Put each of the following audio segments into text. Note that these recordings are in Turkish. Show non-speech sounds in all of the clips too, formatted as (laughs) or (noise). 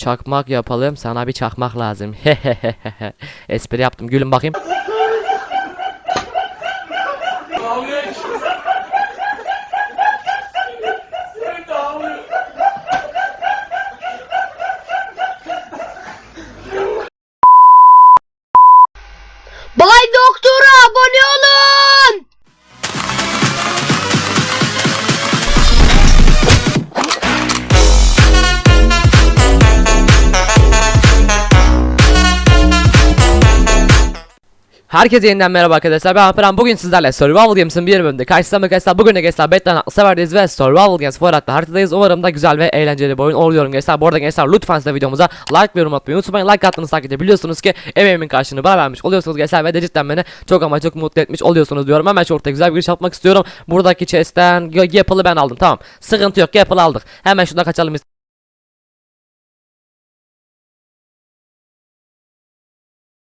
Çakmak yapalım. Sana bir çakmak lazım. Espri yaptım. Gülün bakayım. Bay Doktor'a abone olun. Herkese yeniden merhaba arkadaşlar. Ben Alperen. Bugün sizlerle Survival Games'in bir bölümünde karşınızda arkadaşlar. Bugün de gençler Batman severdeyiz ve Survival Games Forat'ta haritadayız. Umarım da güzel ve eğlenceli bir oyun oluyorum gençler. Bu arada gençler lütfen size videomuza like ve yorum atmayı unutmayın. Like attığınız takdirde biliyorsunuz ki emeğimin karşılığını bana vermiş oluyorsunuz gençler ve de cidden beni çok ama çok mutlu etmiş oluyorsunuz diyorum. Hemen şu ortaya güzel bir giriş yapmak istiyorum. Buradaki chest'ten Gapple'ı ben aldım tamam. Sıkıntı yok Gapple'ı aldık. Hemen şuradan kaçalım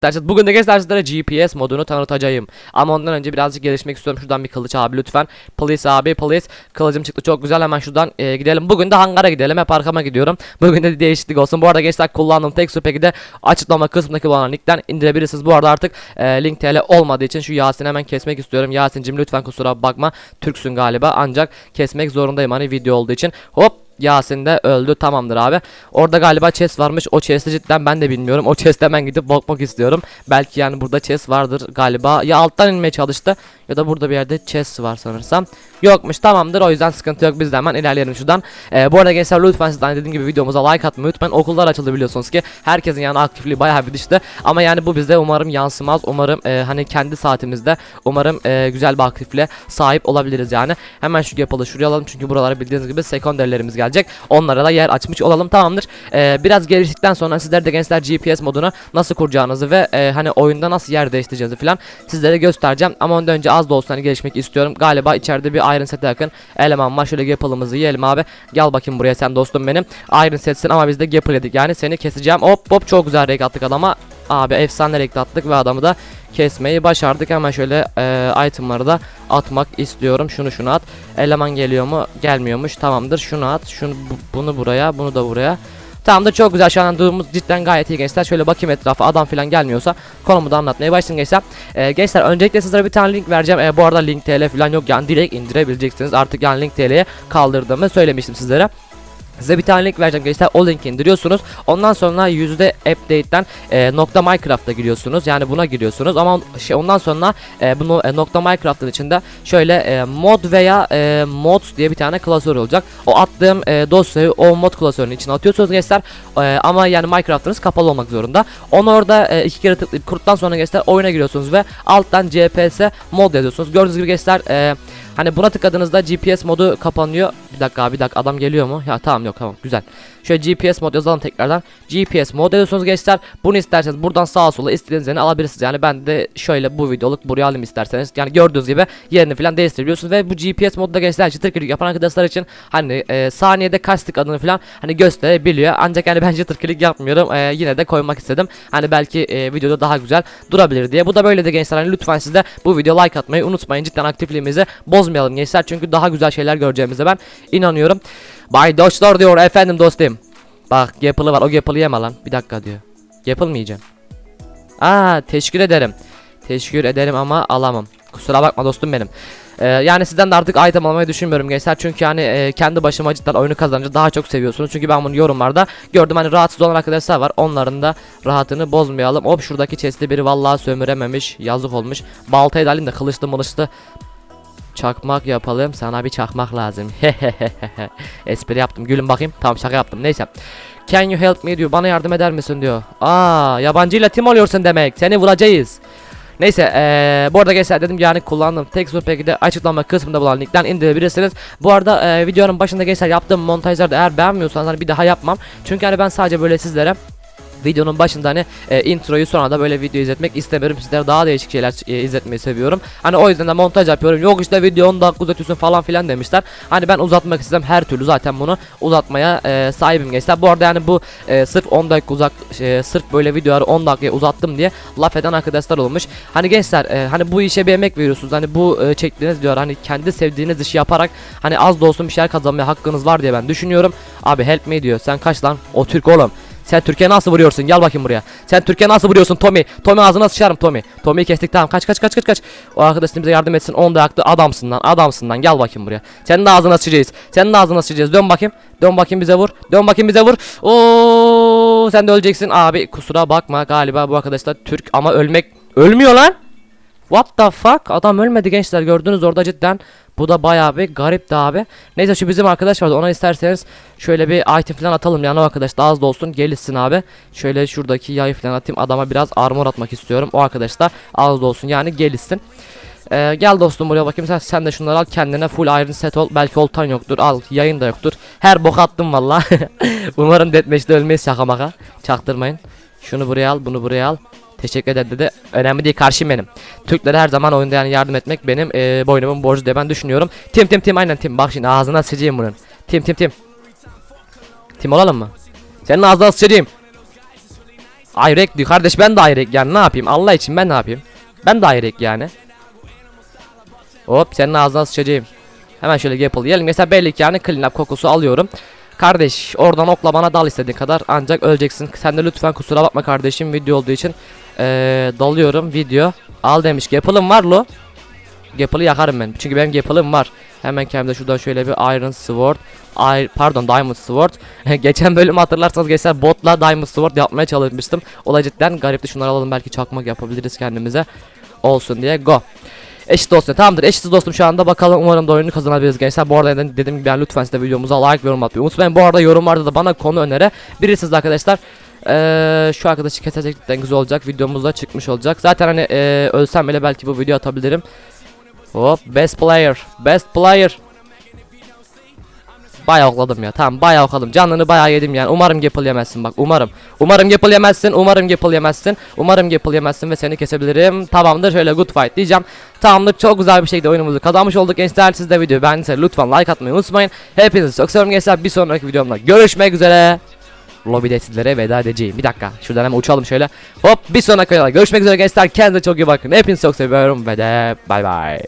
Derseniz bugün de gençler sizlere GPS modunu tanıtacağım. Ama ondan önce birazcık gelişmek istiyorum. Şuradan bir kılıç abi lütfen. Please abi please. Kılıcım çıktı çok güzel. Hemen şuradan e, gidelim. Bugün de hangara gidelim. Hep arkama gidiyorum. Bugün de değişiklik olsun. Bu arada gençler kullandığım tek su peki de açıklama kısmındaki bulunan linkten indirebilirsiniz. Bu arada artık e, link TL olmadığı için şu Yasin'i hemen kesmek istiyorum. Yasin'cim lütfen kusura bakma. Türksün galiba. Ancak kesmek zorundayım hani video olduğu için. Hop Yasin de öldü tamamdır abi. Orada galiba chest varmış. O chest'i cidden ben de bilmiyorum. O chest'e hemen gidip bakmak istiyorum. Belki yani burada chest vardır galiba. Ya alttan inmeye çalıştı ya da burada bir yerde chest var sanırsam. Yokmuş tamamdır o yüzden sıkıntı yok biz de hemen ilerleyelim şuradan. Ee, bu arada gençler lütfen sizden dediğim gibi videomuza like atmayı unutmayın. Okullar açıldı biliyorsunuz ki. Herkesin yani aktifliği bayağı bir düştü. Ama yani bu bizde umarım yansımaz. Umarım e, hani kendi saatimizde umarım e, güzel bir aktifliğe sahip olabiliriz yani. Hemen şu yapılı şuraya alalım çünkü buralara bildiğiniz gibi sekonderlerimiz gelecek. Onlara da yer açmış olalım tamamdır. Ee, biraz geliştikten sonra sizler de gençler GPS modunu nasıl kuracağınızı ve e, hani oyunda nasıl yer değiştireceğinizi falan sizlere göstereceğim. Ama ondan önce az da olsa hani gelişmek istiyorum. Galiba içeride bir Iron Set'e yakın eleman var. Şöyle Gapple'ımızı yiyelim abi. Gel bakayım buraya sen dostum benim. Iron Set'sin ama biz de Gapple yedik. Yani seni keseceğim. Hop hop çok güzel renk attık adama. Abi efsane renk attık ve adamı da kesmeyi başardık. Hemen şöyle e, itemları da atmak istiyorum. Şunu şunu at. Eleman geliyor mu? Gelmiyormuş. Tamamdır. Şunu at. Şunu bu- bunu buraya, bunu da buraya. Tamamdır çok güzel şu an durumumuz cidden gayet iyi gençler. Şöyle bakayım etrafa adam falan gelmiyorsa konumu da anlatmaya başlayın gençler. Ee, gençler öncelikle sizlere bir tane link vereceğim. Ee, bu arada link TL falan yok yani direkt indirebileceksiniz. Artık yani link TL'ye kaldırdığımı söylemiştim sizlere. Size bir tane link vereceğim gençler. O linki indiriyorsunuz. Ondan sonra yüzde update'ten e, nokta Minecraft'a giriyorsunuz. Yani buna giriyorsunuz. Ama şey ondan sonra e, bunu e, nokta Minecraft'ın içinde şöyle e, mod veya e, mods diye bir tane klasör olacak. O attığım e, dosyayı o mod klasörünün içine atıyorsunuz gençler. E, ama yani Minecraft'ınız kapalı olmak zorunda. Onu orada e, iki kere tıklayıp kuruttan sonra gençler oyuna giriyorsunuz ve alttan GPS mod yazıyorsunuz. Gördüğünüz gibi gençler e, Hani buna tıkladığınızda GPS modu kapanıyor. Bir dakika bir dakika adam geliyor mu? Ya tamam yok tamam güzel. Şöyle GPS mod yazalım tekrardan. GPS mod ediyorsunuz gençler. Bunu isterseniz buradan sağa sola istediğiniz yerini alabilirsiniz. Yani ben de şöyle bu videoluk buraya alayım isterseniz. Yani gördüğünüz gibi yerini falan değiştirebiliyorsunuz. Ve bu GPS modda gençler çıtır klik yapan arkadaşlar için hani e, saniyede kaç tık adını falan hani gösterebiliyor. Ancak yani (laughs) ben çıtır klik yapmıyorum. E, yine de koymak istedim. Hani belki e, videoda daha güzel durabilir diye. Bu da böyle de gençler hani lütfen siz de bu video like atmayı unutmayın. Cidden aktifliğimizi bozmayalım gençler. Çünkü daha güzel şeyler göreceğimize ben inanıyorum. Bay dostlar diyor efendim dostum. Bak Gapple'ı var o Gapple'ı yeme lan. Bir dakika diyor. Gapple mı yiyeceğim? Aa teşekkür ederim. Teşekkür ederim ama alamam. Kusura bakma dostum benim. Ee, yani sizden de artık item almayı düşünmüyorum gençler çünkü hani e, kendi başıma cidden oyunu kazanınca daha çok seviyorsunuz çünkü ben bunu yorumlarda gördüm hani rahatsız olan arkadaşlar var onların da rahatını bozmayalım hop şuradaki chest'i biri vallahi sömürememiş yazık olmuş baltayı da alayım da kılıçlı mılıçlı çakmak yapalım sana bir çakmak lazım. (laughs) Espri yaptım gülün bakayım. Tamam şaka yaptım neyse. Can you help me diyor bana yardım eder misin diyor. Aa yabancıyla tim oluyorsun demek seni vuracağız. Neyse eee bu arada gençler dedim yani kullandığım tek peki de açıklama kısmında bulunan linkten indirebilirsiniz. Bu arada eee, videonun başında gençler yaptığım montajlarda eğer beğenmiyorsanız hani bir daha yapmam. Çünkü hani ben sadece böyle sizlere videonun başında hani e, introyu sonra da böyle video izletmek istemiyorum. Sizlere daha değişik şeyler e, izletmeyi seviyorum. Hani o yüzden de montaj yapıyorum. Yok işte video 10 dakika uzatıyorsun falan filan demişler. Hani ben uzatmak istem her türlü zaten bunu uzatmaya e, sahibim gençler. Bu arada yani bu e, sırf 10 dakika uzak e, sırf böyle videoları 10 dakikaya uzattım diye laf eden arkadaşlar olmuş. Hani gençler e, hani bu işe bir emek veriyorsunuz. Hani bu e, çektiğiniz diyor hani kendi sevdiğiniz işi yaparak hani az da olsun bir şeyler kazanmaya hakkınız var diye ben düşünüyorum. Abi help me diyor. Sen kaç lan? O Türk oğlum. Sen Türkiye nasıl vuruyorsun? Gel bakayım buraya. Sen Türkiye nasıl vuruyorsun Tommy? Tommy ağzına sıçarım Tommy. Tommy'yi kestik tamam. Kaç kaç kaç kaç kaç. O arkadaşın bize yardım etsin. Onu da yaktı. Adamsın lan. Adamsın lan. Gel bakayım buraya. Senin de ağzına sıçacağız. Senin de ağzına sıçacağız. Dön bakayım. Dön bakayım bize vur. Dön bakayım bize vur. Oo sen de öleceksin abi. Kusura bakma galiba bu arkadaşlar Türk ama ölmek ölmüyor lan. What the fuck? Adam ölmedi gençler gördünüz orada cidden. Bu da bayağı bir garipti abi. Neyse şu bizim arkadaş vardı ona isterseniz şöyle bir item falan atalım yani o arkadaş da az da olsun gelişsin abi. Şöyle şuradaki yayı falan atayım adama biraz armor atmak istiyorum. O arkadaş da az da olsun yani gelişsin. Ee, gel dostum buraya bakayım sen, sen de şunları al kendine full iron set ol. Belki oltan yoktur al yayın da yoktur. Her bok attım valla. (laughs) Umarım deathmatch'te ölmeyiz şaka maka. Çaktırmayın. Şunu buraya al bunu buraya al. Teşekkür ederim dedi. Önemli değil karşıyım benim. Türklere her zaman oyunda yani yardım etmek benim eee boynumun borcu diye ben düşünüyorum. Tim tim tim aynen tim. Bak şimdi ağzına sıçayım bunun. Tim tim tim. Tim olalım mı? Senin ağzına sıçayım. Ayrek diyor kardeş ben de ayrek yani ne yapayım Allah için ben ne yapayım? Ben de ayrek yani. Hop senin ağzına sıçacağım. Hemen şöyle yapalım. Mesela belli ki yani clean up kokusu alıyorum. Kardeş oradan okla bana dal istediğin kadar ancak öleceksin. Sen de lütfen kusura bakma kardeşim video olduğu için ee, dalıyorum video. Al demiş Gapple'ım var lo. Gapple'ı yakarım ben. Çünkü benim Gapple'ım var. Hemen kendime şuradan şöyle bir Iron Sword. Ay, pardon Diamond Sword. (laughs) Geçen bölüm hatırlarsanız gençler botla Diamond Sword yapmaya çalışmıştım. Olay cidden garipti. Şunları alalım belki çakmak yapabiliriz kendimize. Olsun diye go. Eşit olsun. Tamamdır. Eşitiz dostum şu anda. Bakalım umarım da oyunu kazanabiliriz gençler. Bu arada dediğim gibi ben lütfen size videomuza like ve yorum atmayı unutmayın. Bu arada yorumlarda da bana konu önere bilirsiniz arkadaşlar. Ee, şu arkadaşı kesersekten güzel olacak. Videomuzda çıkmış olacak. Zaten hani ee, ölsem bile belki bu video atabilirim. Hop best player. Best player. Bayağı okladım ya. Tamam bayağı okladım. Canını bayağı yedim yani. Umarım Gapple yemezsin bak. Umarım. Umarım Gapple yemezsin. Umarım Gapple yemezsin. Umarım Gapple yemezsin ve seni kesebilirim. Tamamdır. Şöyle good fight diyeceğim. Tamamdır. Çok güzel bir şekilde oyunumuzu kazanmış olduk. Gençler siz de videoyu beğendiyseniz lütfen like atmayı unutmayın. Hepinizi çok seviyorum gençler. Bir sonraki videomda görüşmek üzere. Lobide sizlere veda edeceğim. Bir dakika. Şuradan hemen uçalım şöyle. Hop bir sonraki videoda görüşmek üzere gençler. Kendinize çok iyi bakın. Hepinizi çok seviyorum ve de bay bay.